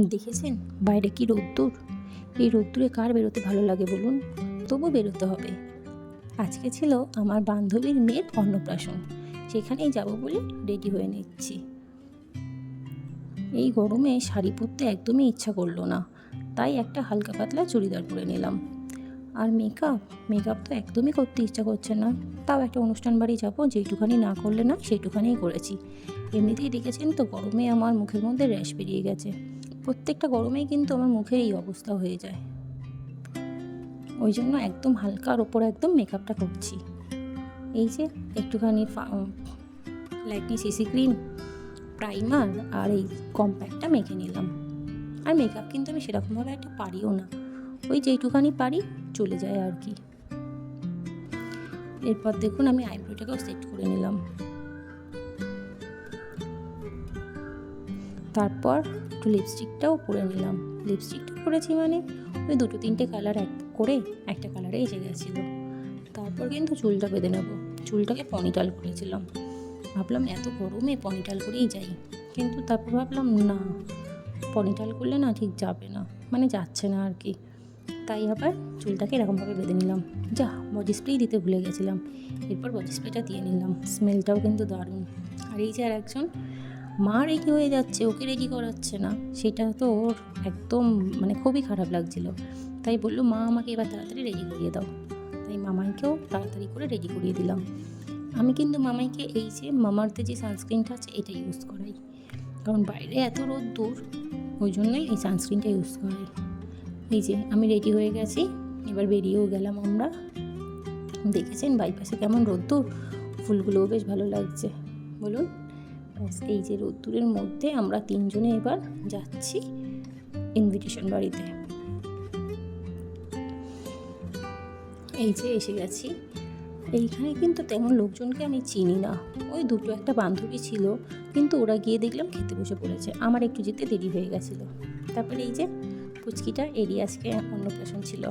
দেখেছেন? বাইরে কি রোদ্দুর? এই রোদ্দুরে কার বেরোতে ভালো লাগে বলুন? তবু বেরোতে হবে। আজকে ছিল আমার বান্ধবীর মেয়ের অন্নপ্রাশন। সেখানেই যাব বলে রেডি হয়ে নিচ্ছি। এই গরমে শাড়ি পরতে একদমই ইচ্ছা করল না। তাই একটা হালকা পাতলা চুড়িদার পরে নিলাম। আর মেকআপ মেকআপ তো একদমই করতে ইচ্ছা করছে না। তাও একটা অনুষ্ঠান বাড়ি যাব যেইটুখানি না করলে না সেইটুখানিই করেছি। এমনিতেই দেখেছেন তো গরমে আমার মুখের মধ্যে র্যাশ বেরিয়ে গেছে। প্রত্যেকটা গরমেই কিন্তু আমার মুখের এই অবস্থা হয়ে যায়। ওই জন্য একদম হালকার ওপর একদম মেকআপটা করছি। এই যে একটুখানি লাইটনি সিসি ক্রিম প্রাইমার আর এই কম্প্যাক্টটা মেখে নিলাম। আর মেকআপ কিন্তু আমি সেরকমভাবে একটা পারিও না। ওই যেইটুখানি পারি, চলে যায় আর কি। এরপর দেখুন আমি আইব্রোটাকেও সেট করে নিলাম। তারপর একটু লিপস্টিকটাও পরে নিলাম। লিপস্টিকটা পরেছি মানে ওই দুটো তিনটে কালার এক করে একটা কালারে এসে গেছিল। তারপর কিন্তু চুলটা বেঁধে নেব। চুলটাকে পনিটাল করেছিলাম। ভাবলাম এত গরমে পনিটাল করেই যাই। কিন্তু তারপর ভাবলাম না পনিটাল করলে না ঠিক যাবে না। মানে যাচ্ছে না আর কি। তাই আবার চুলটাকে এরকমভাবে বেঁধে নিলাম। যা বডি স্প্রে দিতে ভুলে গেছিলাম। এরপর বডি স্প্রেটা দিয়ে নিলাম। স্মেলটাও কিন্তু দারুণ। আর এই যে আর একজন মা রেডি হয়ে যাচ্ছে, ওকে রেডি করাচ্ছে না। সেটা তো ওর একদম মানে খুবই খারাপ লাগছিল। তাই বলল, মা, আমাকে এবার তাড়াতাড়ি রেডি করিয়ে দাও। তাই মামাইকেও তাড়াতাড়ি করে রেডি করিয়ে দিলাম। আমি কিন্তু মামাইকে এই যে মামারতে যে সানস্ক্রিনটা আছে, এটা ইউজ করাই। কারণ বাইরে এত রোদ দূর, ওই জন্যই এই সানস্ক্রিনটা ইউজ করাই। এই যে, আমি রেডি হয়ে গেছি, এবার বেরিয়েও গেলাম আমরা। দেখেছেন বাইপাসে কেমন রোদ্দুর ফুলগুলোও বেশ ভালো লাগছে। বলুন। ব্যাস এই যে রোদ্দুরের মধ্যে আমরা তিনজনে এবার যাচ্ছি ইনভিটেশন বাড়িতে। এই যে এসে গেছি। এইখানে কিন্তু তেমন লোকজনকে আমি চিনি না। ওই দুটো একটা বান্ধবী ছিল, কিন্তু ওরা গিয়ে দেখলাম খেতে বসে পড়েছে। আমার একটু যেতে দেরি হয়ে গেছিল। তারপরে এই যে পুচকিটা এরই আজকে অন্নপ্রাশন ছিল।